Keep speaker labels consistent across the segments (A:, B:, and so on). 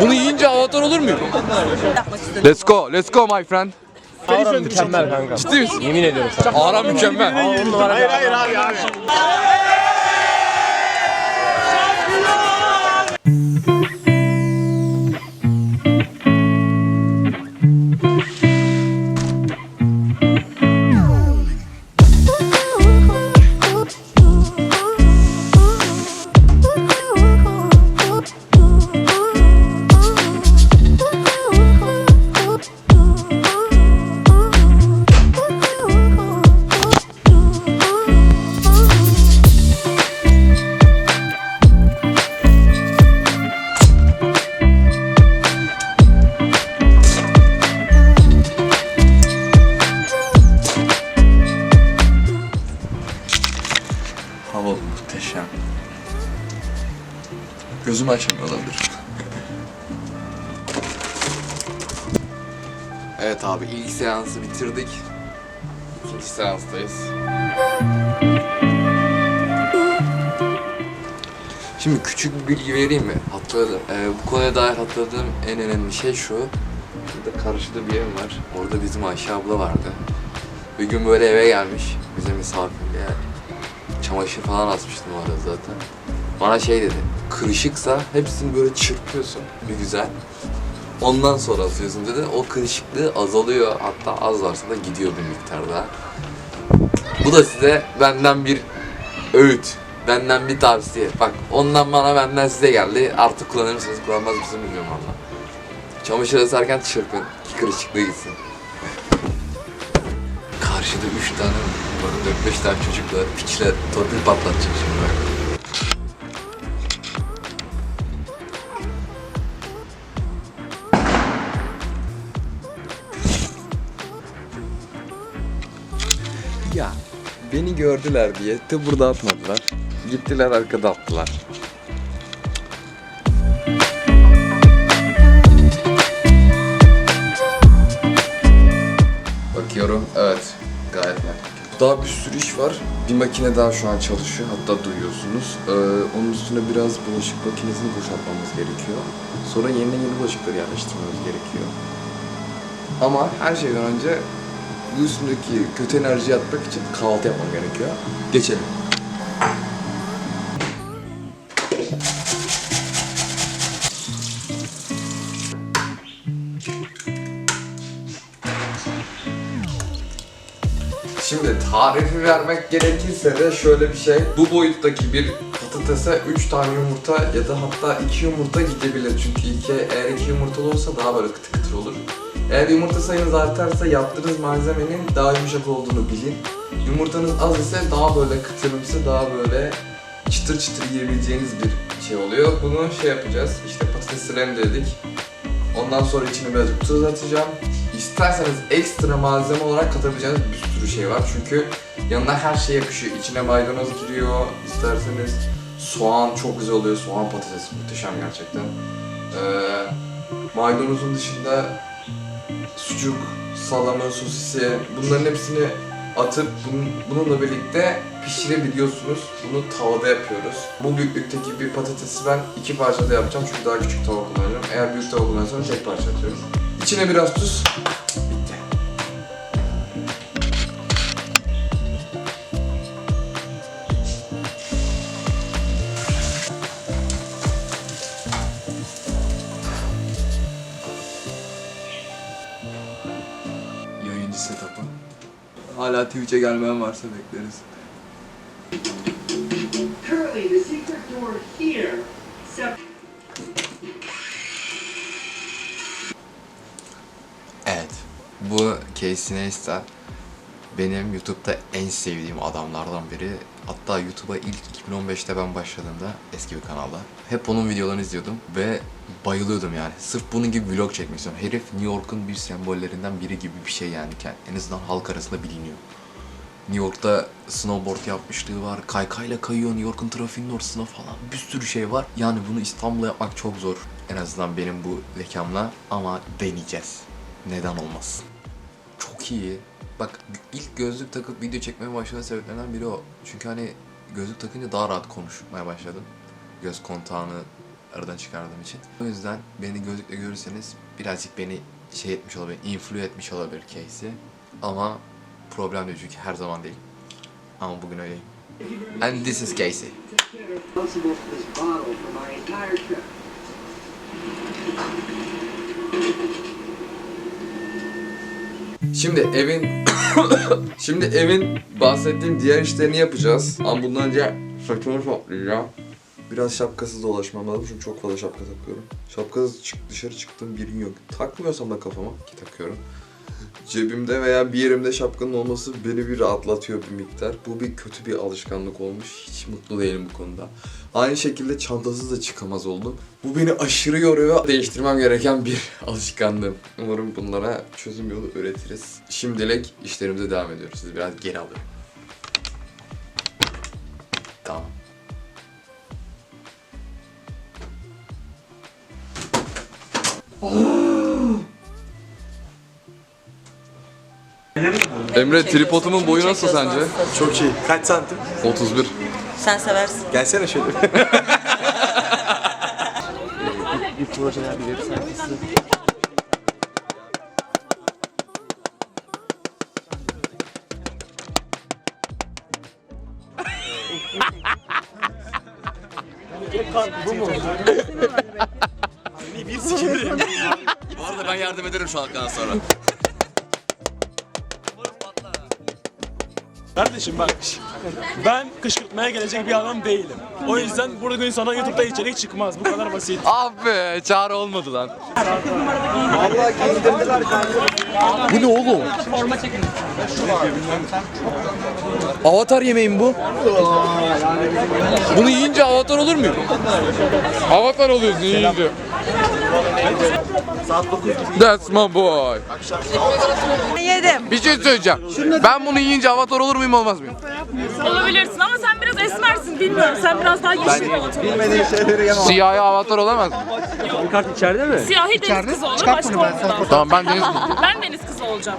A: Bunu yiyince avatar olur muyum? Let's go, let's go my friend.
B: Aura mükemmel kanka.
A: Ciddi misin?
B: Yemin ediyorum sana.
A: Ara mükemmel.
B: Hayır hayır abi abi.
A: Muhteşem. Gözümü açamıyor olabilir. Evet abi ilk seansı bitirdik. İkinci seanstayız. Şimdi küçük bir bilgi vereyim mi? Hatırladım. Ee, bu konuya dair hatırladığım en önemli şey şu. Burada karşıda bir ev var. Orada bizim Ayşe abla vardı. Bir gün böyle eve gelmiş. Bize misafirliğe çamaşır falan asmıştım o arada zaten. Bana şey dedi, kırışıksa hepsini böyle çırpıyorsun bir güzel. Ondan sonra asıyorsun dedi. O kırışıklığı azalıyor. Hatta az varsa da gidiyor bir miktar daha. Bu da size benden bir öğüt. Benden bir tavsiye. Bak ondan bana benden size geldi. Artık kullanır mısınız kullanmaz mısınız bilmiyorum valla. Çamaşır asarken çırpın. Kırışıklığı gitsin. Karşıda üç tane, dört beş tane çocuklar, piçler, torpil patlatacak şimdi bak. Ya beni gördüler diye de burada atmadılar. Gittiler arkada attılar. Bakıyorum, evet. Gayet net. Daha bir sürü iş var. Bir makine daha şu an çalışıyor. Hatta duyuyorsunuz. Ee, onun üstüne biraz bulaşık makinesini boşaltmamız gerekiyor. Sonra yerine yeni bulaşıkları yerleştirmemiz gerekiyor. Ama her şeyden önce bu üstündeki kötü enerjiyi atmak için kahvaltı yapmam gerekiyor. Geçelim. Şimdi tarifi vermek gerekirse de şöyle bir şey. Bu boyuttaki bir patatese 3 tane yumurta ya da hatta 2 yumurta gidebilir. Çünkü iki, eğer 2 yumurtalı olsa daha böyle kıtır kıtır olur. Eğer yumurta sayınız artarsa yaptığınız malzemenin daha yumuşak olduğunu bilin. Yumurtanız az ise daha böyle kıtırımsı, daha böyle çıtır çıtır yiyebileceğiniz bir şey oluyor. Bunu şey yapacağız, işte patatesi rendeledik. Ondan sonra içine birazcık tuz atacağım. İsterseniz ekstra malzeme olarak katabileceğiniz bir sürü şey var. Çünkü yanına her şey yakışıyor. İçine maydanoz giriyor. İsterseniz soğan çok güzel oluyor. Soğan patates muhteşem gerçekten. Ee, maydanozun dışında sucuk, salamı, sosisi bunların hepsini atıp bunun, bununla birlikte pişirebiliyorsunuz. Bunu tavada yapıyoruz. Bu büyüklükteki bir patatesi ben iki parçada yapacağım çünkü daha küçük tava kullanıyorum. Eğer büyük tava kullanırsanız tek parça atıyorum. İçine biraz tuz. Bitti. Yayıncı setup'ı. Hala Twitch'e gelmeyen varsa bekleriz.
C: Currently, the secret door here. Sep-
A: Casey Neistat benim YouTube'da en sevdiğim adamlardan biri. Hatta YouTube'a ilk 2015'te ben başladığımda eski bir kanalda. Hep onun videolarını izliyordum ve bayılıyordum yani. Sırf bunun gibi vlog çekmek istiyorum. Herif New York'un bir sembollerinden biri gibi bir şey yani. En azından halk arasında biliniyor. New York'ta snowboard yapmışlığı var. Kaykayla kayıyor New York'un trafiğinin ortasına falan. Bir sürü şey var. Yani bunu İstanbul'da yapmak çok zor. En azından benim bu zekamla. Ama deneyeceğiz. Neden olmasın? İyi. Bak ilk gözlük takıp video çekmeye başladığım sebeplerinden biri o. Çünkü hani gözlük takınca daha rahat konuşmaya başladım. Göz kontağını
D: aradan çıkardığım için. O yüzden beni gözlükle görürseniz birazcık beni şey etmiş olabilir, influe etmiş olabilir Casey. Ama problem değil çünkü her zaman değil. Ama bugün öyleyim. And this is Casey.
A: Şimdi evin Şimdi evin bahsettiğim diğer işlerini yapacağız. Ama bundan önce saçımı toplayacağım. Biraz şapkasız dolaşmam lazım çünkü çok fazla şapka takıyorum. Şapkasız çık dışarı çıktığım bir gün yok. Takmıyorsam da kafama ki takıyorum. Cebimde veya bir yerimde şapkanın olması beni bir rahatlatıyor bir miktar. Bu bir kötü bir alışkanlık olmuş. Hiç mutlu değilim bu konuda. Aynı şekilde çantasız da çıkamaz oldum. Bu beni aşırı yoruyor. Değiştirmem gereken bir alışkanlığım. Umarım bunlara çözüm yolu üretiriz. Şimdilik işlerimize devam ediyoruz. Sizi biraz geri alıyorum. Tamam. Emre tripodumun boyu nasıl sence?
B: Çok iyi. Kaç santim?
A: 31.
E: Sen seversin.
B: Gelsene şöyle.
F: bir projeler, bir web sayfası.
D: Bu arada ben yardım ederim şu halktan sonra.
G: Kardeşim bak ben kışkırtmaya gelecek bir adam değilim. O yüzden burada gün sana YouTube'da içerik çıkmaz. Bu kadar basit.
A: Ah be çağrı olmadı lan.
B: Bu ne oğlum? Avatar yemeği mi bu? Bunu yiyince avatar olur muyum?
A: Avatar oluyorsun yiyince. That's my boy.
E: Yedim.
A: Bir şey söyleyeceğim. Ben bunu yiyince avatar olur muyum olmaz mıyım?
H: Olabilirsin ama sen biraz esmersin bilmiyorum. Sen biraz daha yeşil avatar.
A: Siyahi avatar olamaz mı?
F: Kart içeride mi?
H: Siyahi deniz kızı olur başka olmadan.
A: Tamam ben deniz
H: Ben deniz kızı olacağım.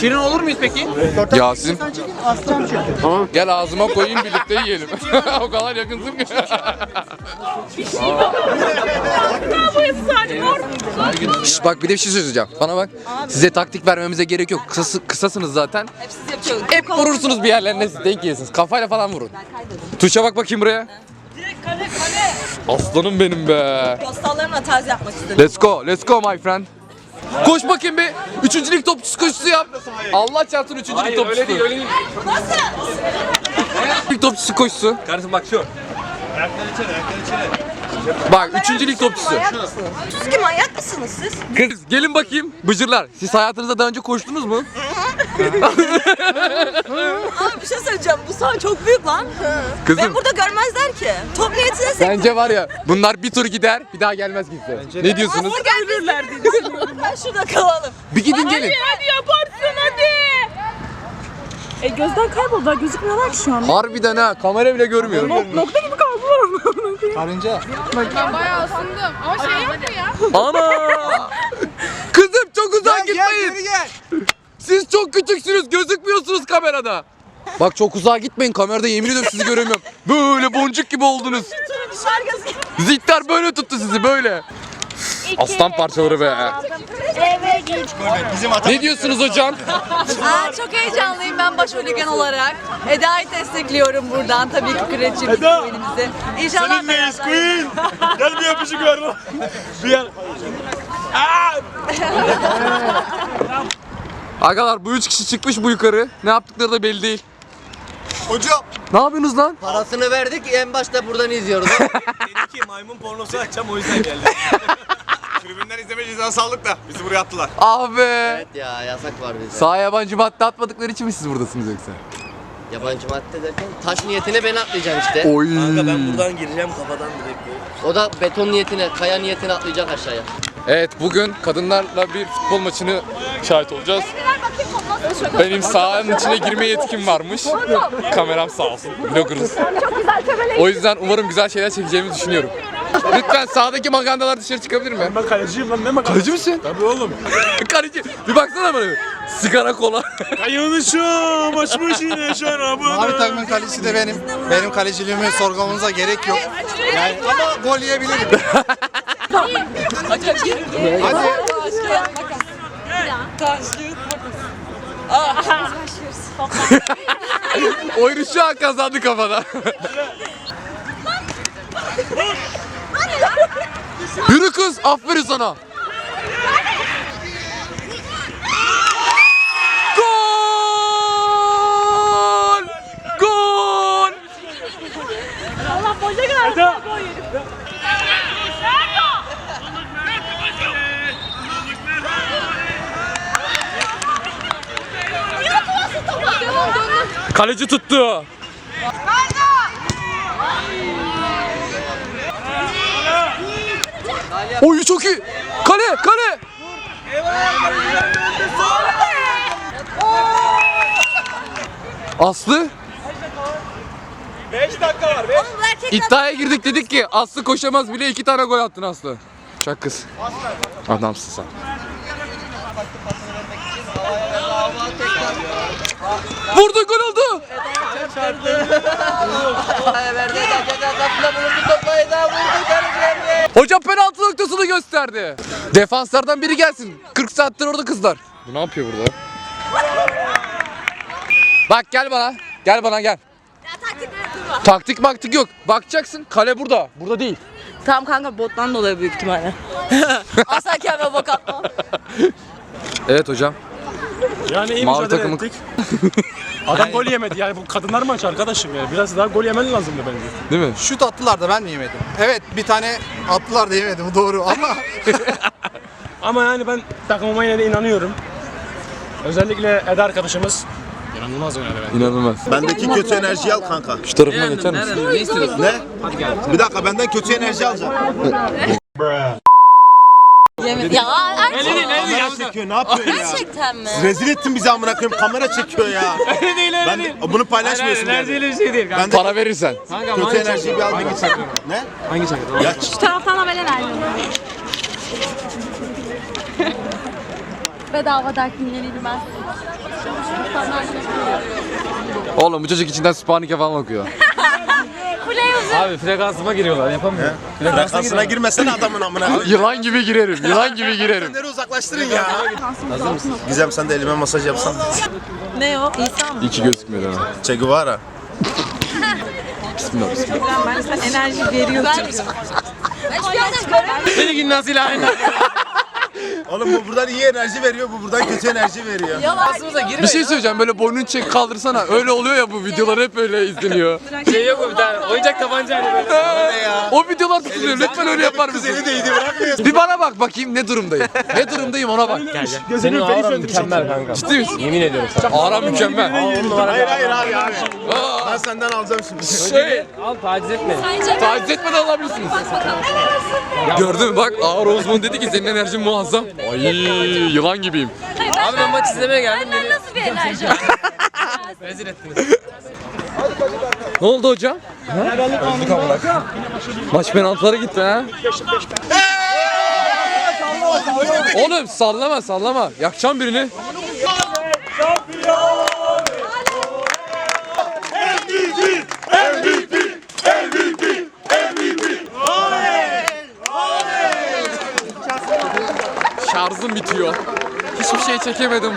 B: Şirin olur muyuz peki?
A: Yasin. Tamam. Gel ağzıma koyayım birlikte yiyelim. o kadar yakınsın ki.
H: Normal.
A: Şş, bak bir de bir şey söyleyeceğim. Bana bak. Size taktik vermemize gerek yok. Kısası, kısasınız zaten.
E: Hep siz yapıyorsunuz.
A: Hep vurursunuz bir yerlerine siz denk gelirsiniz. Kafayla falan vurun. Tuşa bak bakayım buraya.
E: Direkt kale kale.
A: Aslanım benim be.
E: Postallarımla tarz yapmak istedim.
A: Let's go, let's go my friend. Koş bakayım bir. Üçüncülük topçusu koşusu yap. Allah çarpsın üçüncülük topçusu. Öyle değil, öyle değil. Üçüncülük topçusu koşusu.
B: Kardeşim bak şu.
A: Bak üçüncülük topçusu.
E: Siz ki manyak mısınız siz?
A: Kız gelin bakayım. Bıcırlar. Siz hayatınızda daha önce koştunuz mu?
E: Abi bir şey söyleyeceğim. Bu saha çok büyük lan.
A: Kızım.
E: Beni burada görmezler ki. Top niyetine sektim.
A: Bence var ya bunlar bir tur gider bir daha gelmez kimse. Ne diyorsunuz?
E: Ölürler diye düşünüyorum. Ben şurada kalalım.
A: Bir gidin gelin.
H: Hadi yaparsın hadi. E gözden kayboldular gözükmüyorlar ki şu an.
A: Harbiden ha kamera bile görmüyorum.
H: Nokta gibi kaldılar.
B: Karınca.
A: Ana! Kızım çok uzak gitmeyin.
B: gel.
A: Siz çok küçüksünüz gözükmüyorsunuz kamerada. Bak çok uzağa gitmeyin kamerada yemin ediyorum sizi göremiyorum. Böyle boncuk gibi oldunuz. Ziktar böyle tuttu sizi böyle. Aslan parçaları be.
B: Bizim ata
A: Ne diyorsunuz hocam?
E: Aa, çok heyecanlıyım ben baş holigan olarak. Eda'yı destekliyorum buradan. Tabii ki kraliçemiz
G: Eda!
E: oyunumuzu. İnşallah
G: Seninleyiz
E: beraber.
G: Queen. Gel bir öpücük ver bana. Bir yer.
A: Arkadaşlar bu üç kişi çıkmış bu yukarı. Ne yaptıkları da belli değil.
B: Hocam.
A: Ne yapıyorsunuz lan?
I: Parasını verdik en başta buradan izliyoruz.
G: Dedi ki maymun pornosu açacağım o yüzden geldi.
B: Tribünden izleme cezası aldık da bizi buraya attılar.
A: Ah be.
I: evet ya yasak var bizde.
A: Sağ yabancı madde atmadıkları için mi siz buradasınız yoksa?
I: Yabancı madde derken taş niyetine ben atlayacağım işte.
A: Oy.
G: buradan gireceğim kafadan direkt.
I: O da beton niyetine, kaya niyetine atlayacak aşağıya.
A: Evet bugün kadınlarla bir futbol maçını şahit olacağız. Benim sahanın içine girme yetkim varmış. Kameram sağ olsun. Vlogger'ız. O yüzden umarım güzel şeyler çekeceğimi düşünüyorum. Lütfen sağdaki magandalar dışarı çıkabilir mi?
G: Ben kaleciyim lan ne mi
A: Kaleci misin?
G: Tabii oğlum.
A: Kaleci. Bir baksana bana. bir. Sigara kola.
G: Kayınışım açmış yine şarabını.
J: Abi takımın kalecisi de benim. Benim kaleciliğimi sorgulamanıza gerek yok. Yani ama gol yiyebilirim. Hadi.
A: Oyunu şu an kazandı kafada. Yürü kız. Aferin sana. Gol! Gol!
K: Allah boşa geldi. Gol yedim.
A: Kaleci tuttu. Oyu çok iyi. Kale, kale. Aslı
G: 5 dakika var.
A: iddiaya girdik dedik ki Aslı koşamaz bile iki tane gol attın Aslı. Çak kız. Adamsın sen. Vurdu gol oldu. Hocam penaltı noktasını gösterdi. Defanslardan biri gelsin. 40 saattir orada kızlar. Bu ne yapıyor burada? Bak gel bana. Gel bana gel. Taktik maktik yok. Bakacaksın kale burada. Burada değil.
E: Tamam kanka bottan dolayı büyük ihtimalle. Asla kendime bak atmam.
A: Evet hocam.
G: Yani iyi
A: Mavi
G: mücadele
A: takımı-
G: ettik. Adam gol yemedi yani bu kadınlar maçı arkadaşım yani. Biraz daha gol yemen lazımdı bence.
A: Değil mi?
J: Şut attılar da ben mi yemedim? Evet bir tane attılar da yemedim bu doğru ama
G: Ama yani ben takımıma yine de inanıyorum. Özellikle Eda arkadaşımız inanılmaz oynadı bence.
A: İnanılmaz.
L: Bendeki kötü enerjiyi al kanka.
A: Şu tarafına geçer misin?
L: Ne? Bir dakika benden kötü enerji
E: ya
L: Kamera çekiyor ne yapıyorsun ya?
E: gerçekten mi?
L: Rezil ettin bizi amına koyayım kamera çekiyor ya. ben bunu paylaşmıyorsun yani.
G: bir şey değil kanka.
L: Ben de
A: Para verirsen.
L: kötü enerjiyi bir al bir git. Ne?
G: Hangi şarkı?
L: Ya
K: Şu taraftan haberler verdim. Bedava dertlileriydi ben.
A: Oğlum bu çocuk içinden Spanike falan okuyor.
F: Abi frekansıma giriyorlar yapamıyorum.
L: frekansına girmesene adamın amına.
A: Yılan gibi girerim. Yılan gibi girerim.
L: Nereye uzaklaştırın ya. Gizem sen de elime masaj yapsan.
E: Ne o? İsa mı?
A: İki gözükmüyor ama.
L: Che Guevara.
A: Bismillah bismillah.
E: Ben sana enerji veriyorum.
F: Beni gün nasıl aynı.
L: Oğlum bu buradan iyi enerji veriyor, bu buradan kötü enerji veriyor.
A: Bir şey söyleyeceğim böyle boynunu çek kaldırsana. Öyle oluyor ya bu videolar hep öyle izleniyor.
F: Şey yok mu bir tane oyuncak tabanca hani böyle.
A: o videolar tutuluyor. Lütfen öyle yapar mısın?
L: Seni değdi bırakmıyorsun.
A: Bir bana bak bakayım ne durumdayım. Ne durumdayım ona bak.
F: Senin auran mükemmel kanka.
A: Ciddi misin?
F: Yemin ediyorum sana.
A: Ağra mükemmel.
L: Hayır hayır abi abi. Ben senden alacağım şimdi.
A: Şey,
F: Al taciz etme.
A: taciz etmeden alabilirsiniz. Gördün mü bak Ağır Osman dedi ki senin enerjin muazzam. Ay yılan gibiyim.
F: Abi ben maç izlemeye geldim.
K: Benden nasıl bir enerji?
F: Rezil ettiniz.
A: Ne oldu hocam? Maç penaltılara gitti ha. Oğlum sallama sallama. Yakacağım birini. Şarjım bitiyor. Hiçbir şey çekemedim.